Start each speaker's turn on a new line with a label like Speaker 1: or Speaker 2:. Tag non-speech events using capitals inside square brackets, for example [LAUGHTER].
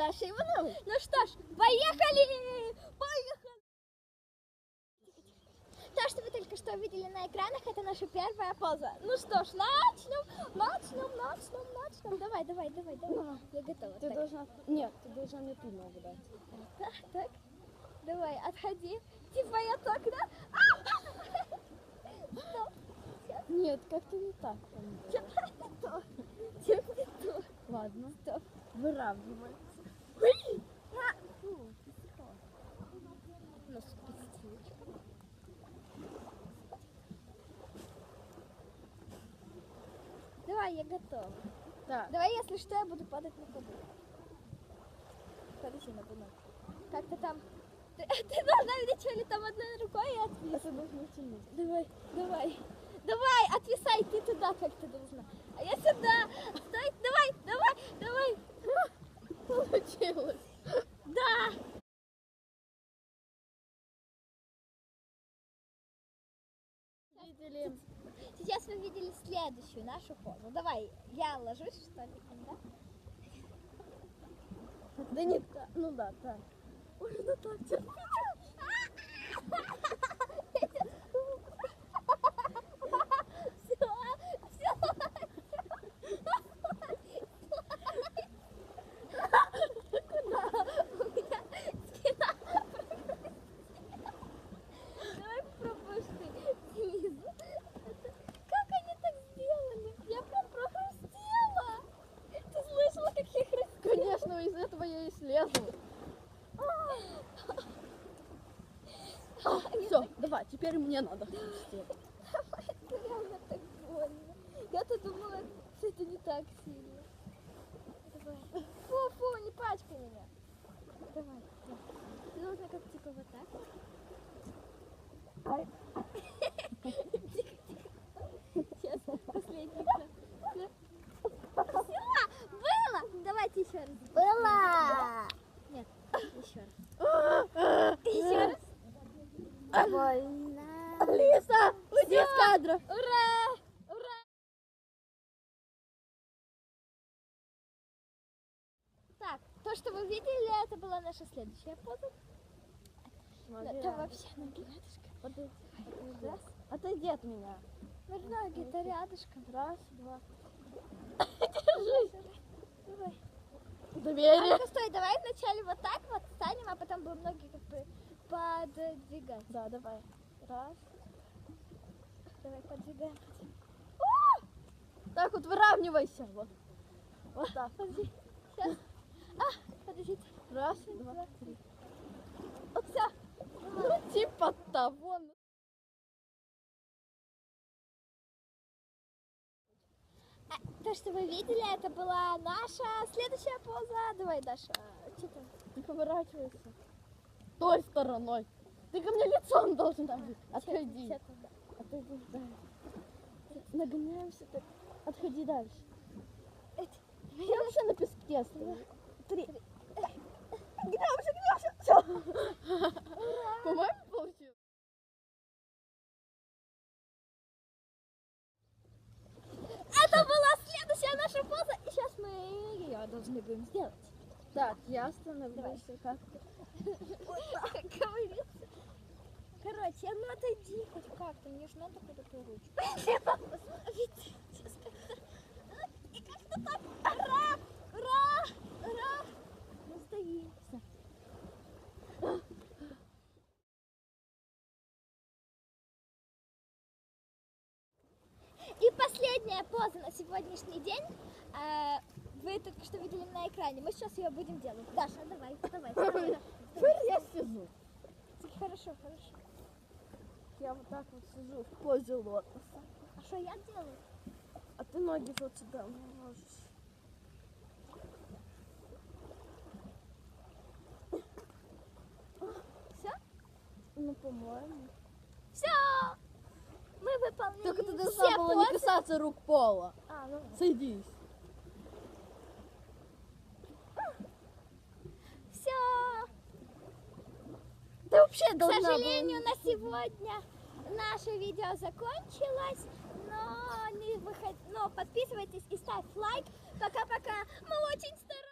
Speaker 1: Настоящий Иванович.
Speaker 2: Ну что ж, поехали! Поехали! То, что вы только что видели на экранах, это наша первая поза. Ну что ж, начнем, начнем, начнем, начнем. Давай, давай, давай, давай. Я готова.
Speaker 1: Ты
Speaker 2: Так,
Speaker 1: должна... Нет, ты должна мне ту ногу дать.
Speaker 2: так, так. Давай, отходи. Типа я так, да? А! [LAUGHS]
Speaker 1: Нет, как-то не так.
Speaker 2: Сейчас не то. Не то.
Speaker 1: Ладно,
Speaker 2: Стоп.
Speaker 1: выравнивай.
Speaker 2: На. Фу, тихо. Ну, спустилочка. Давай, я готова.
Speaker 1: Так,
Speaker 2: Давай, если что, я буду падать на ходу. Подожди на бумагу. Как ты там... [LAUGHS] Ты, ты должна ли там одной рукой и отвис.
Speaker 1: это должно тянуть.
Speaker 2: Давай, давай. Давай, отвисай ты туда, как ты должна. А я сюда. Стой, давай, давай, давай.
Speaker 1: Получилось.
Speaker 2: Да.
Speaker 1: Видели?
Speaker 2: Сейчас вы видели следующую нашу позу. Давай, я ложусь, что ли, да?
Speaker 1: Да не так. Ну да, так.
Speaker 2: Можно так терпеть. Все, все. У меня спина Давай попробуешь ты снизу. Как они так сделали? Я прям прохрустела. Ты слышала, как я хрустела?
Speaker 1: Конечно, из этого я и слезу. Все, давай, теперь мне надо. хрустеть.
Speaker 2: Это реально так больно. Я-то думала, что это не так сильно. Давай. Фу, фу, не пачкай меня. Давай. давай. Ты должна как типа вот так.
Speaker 1: Ай.
Speaker 2: Сейчас, последний. Все, было. Давайте еще раз. Было. Нет, еще раз. Еще раз. Больно.
Speaker 1: Алиса, уйди
Speaker 2: Всё.
Speaker 1: из кадра.
Speaker 2: Ура! Ура! Так, то, что вы видели, это была наша следующая поза. Это вообще ноги рядышком.
Speaker 1: Подойди.
Speaker 2: Раз.
Speaker 1: Отойди от меня.
Speaker 2: Ну, ноги-то рядышком.
Speaker 1: Раз, два.
Speaker 2: Держи. Давай.
Speaker 1: Доверие.
Speaker 2: Стой, давай вначале вот так вот станем, а потом будем ноги как бы подвигать.
Speaker 1: Да, давай. Раз.
Speaker 2: Давай подвигаем.
Speaker 1: Так вот выравнивайся. Вот. Вот так.
Speaker 2: Подожди. Сейчас. А, подождите.
Speaker 1: Раз, два, три.
Speaker 2: Вот все.
Speaker 1: Ну, типа того.
Speaker 2: А, То, что вы видели, это была наша следующая поза. Давай, Даша, что там?
Speaker 1: Ты поворачивайся. Той стороной. Ты ко мне лицом должна быть. Отходи.
Speaker 2: Там?
Speaker 1: Отойди, да. Нагоняемся так. Отходи дальше. Я вообще на песке стою.
Speaker 2: Три.
Speaker 1: Гнемся, гнемся. Все. По-моему, получилось.
Speaker 2: Это была следующая наша поза, и сейчас мы ее должны будем сделать.
Speaker 1: Так, я становлюсь как-то. [LAUGHS]
Speaker 2: Как говорится. Короче, ну отойди хоть как-то, мне же надо куда-то ручку. Посмотрите. И как-то так. Ура! Ура! Ура! Мы сдаимся. И последняя поза на сегодняшний день. А, Вы только что видели на экране. Мы сейчас ее будем делать. Даша, давай, давай. [LAUGHS] вставай.
Speaker 1: Теперь я сижу.
Speaker 2: Хорошо, хорошо.
Speaker 1: Я вот так вот сижу в позе лотоса.
Speaker 2: А что я делаю?
Speaker 1: А ты ноги вот сюда можешь.
Speaker 2: Все?
Speaker 1: Ну, по-моему.
Speaker 2: Все! Мы выполнили
Speaker 1: Только ты
Speaker 2: все
Speaker 1: должна была не
Speaker 2: позы.
Speaker 1: касаться рук пола.
Speaker 2: А, ну,
Speaker 1: Садись.
Speaker 2: все.
Speaker 1: Ты вообще
Speaker 2: К
Speaker 1: должна
Speaker 2: сожалению, на сегодня наше видео закончилось. Но, не выход... но подписывайтесь и ставь лайк. Пока-пока. Мы очень стараемся.